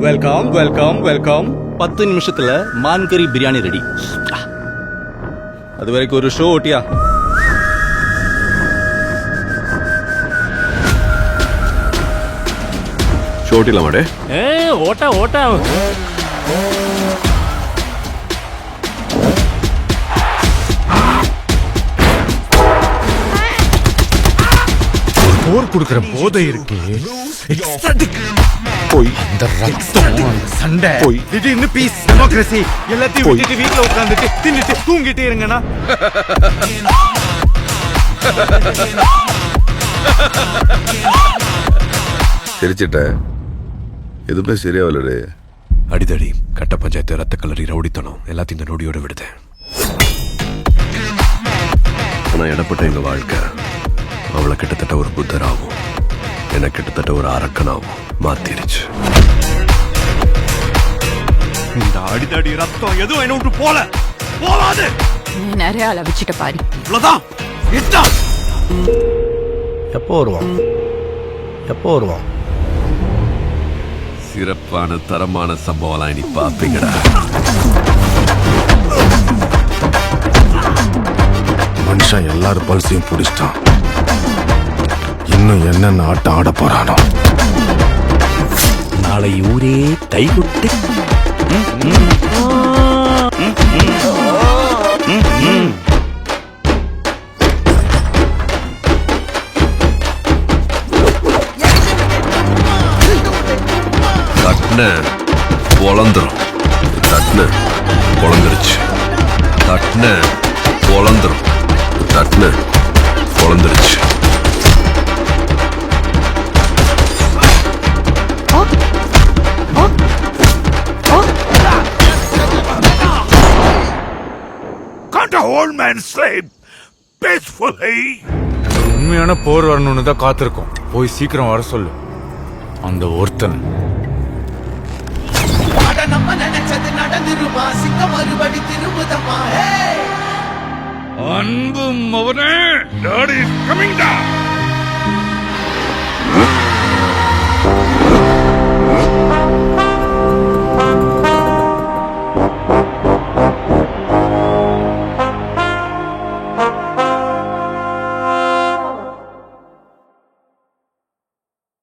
Welcome welcome welcome பத்து நிமிஷத்துல மான் கறி பிரியாணி ரெடி அது வரைக்கும் ஒரு ஷோ ஓட்டியா? ஷோட்டில மாடே ஏ ஓட்டா ஓட்டா. போர் கொடுக்கிற போதை இருக்கு. போய் இந்த ரத்தம். சண்டை. போய். திடீர்னு பீஸ் டெமோக்ரஸி எல்லாத்தையும். விட்டுட்டு வீட்டுல உட்காந்துட்டு தின்னுட்டு தூங்கிட்டு இருங்கண்ணா. சிரிச்சிட்ட. எதுவுமே சரியாவலடு அடிதடி கட்ட பஞ்சாயத்து ரத்த கல்லறி ரவுடித்தனம். எல்லாத்தையும் இந்த நொடியோட விடுதேன். ஆனா இடப்பட்ட எங்க வாழ்க்கை அவளை கிட்டத்தட்ட ஒரு புத்தராகவும் என்ன கிட்டத்தட்ட ஒரு அரக்கனாகவும் மாத்திருச்சு. இந்த அடிதடி ரத்தம் எதுவும் என்ன விட்டு போல. போவாது நீ நிறைய அளவிச்சிட்ட பாரு. இவ்வளவுதான். இதுதான் எப்போ வருவான் எப்போ வருவான் சிறப்பான தரமான சம்பவம்லாம் இனி பாப்பீங்கடா மனுஷன் எல்லாரும் பல்சையும் பிடிச்சிட்டான். இன்னும் என்னென்ன ஆட்டம் ஆட போறானோ. நாளை ஊரே கைகுட்டு தட்ன பொழந்துரும் தட்ன பொழந்துருச்சு தட்ன A old man sleep peacefully? உண்மையான போர் வரணும்னு தான் காத்திருக்கோம். போய் சீக்கிரம் வர சொல்லு. அந்த ஒருத்தன். நம்ம நினைச்சது நடந்துருமா? சிங்கம் மறுபடி அன்பு மவனே டாடி கமிங் டா